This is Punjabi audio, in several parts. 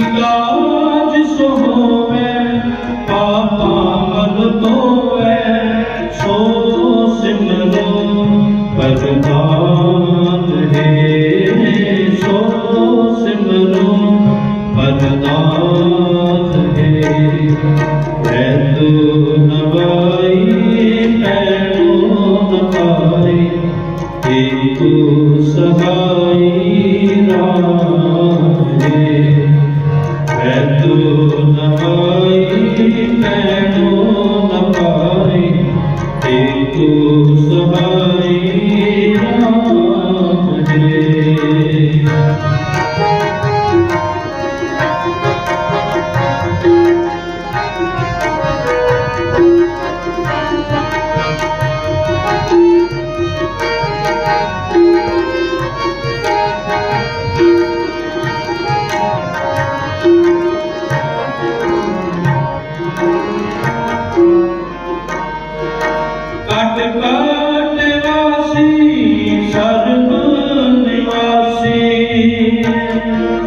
ਕਾਜ ਸੋ ਹੋਵੇ ਪਾਪਾ ਮਨ ਤੋਏ ਸੋ ਸਿਮਰੋ ਪਰਮਾਤ ਹੈ ਸੋ ਸਿਮਰੋ ਪਰਮਾਤ ਹੈ। ਐ ਤੂ ਨਵਾਈ ਪੈਰੋ ਨਵਾਈ ਏ ਤੂ ਸਹਾਈ ਰਾਮ। Hallelujah. you.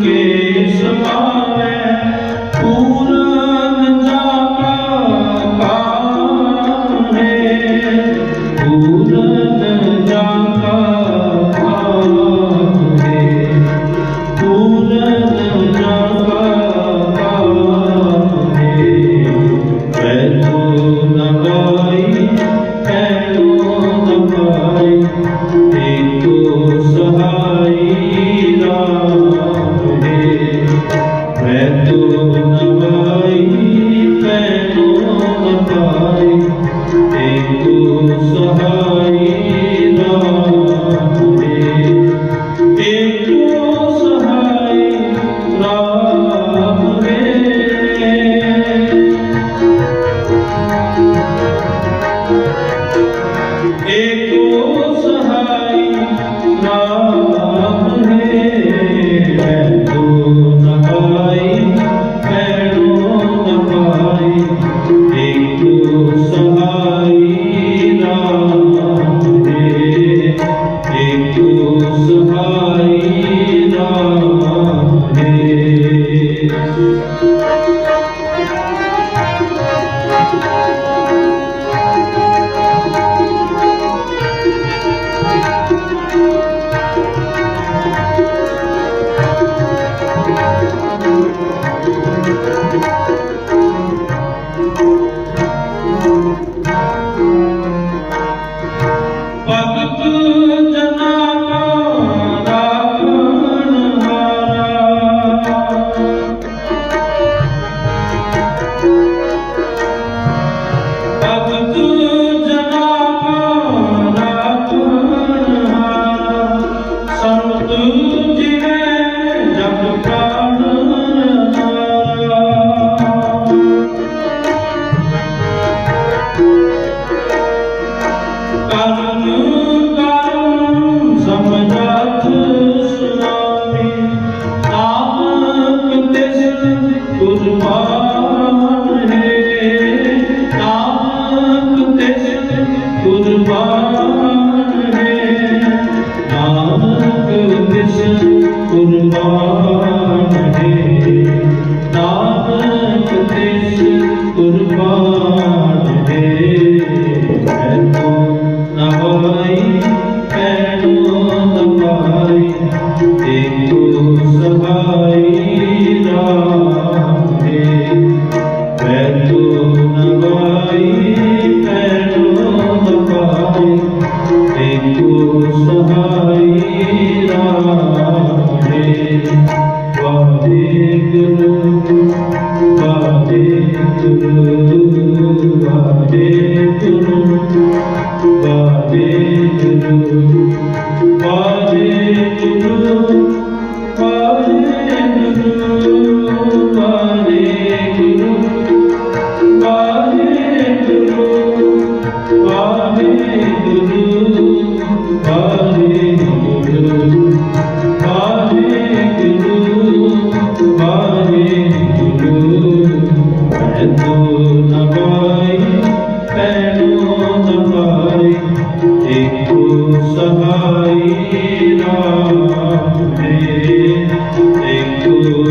ਕੇ ਸਮਾਂ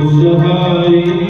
Sahari.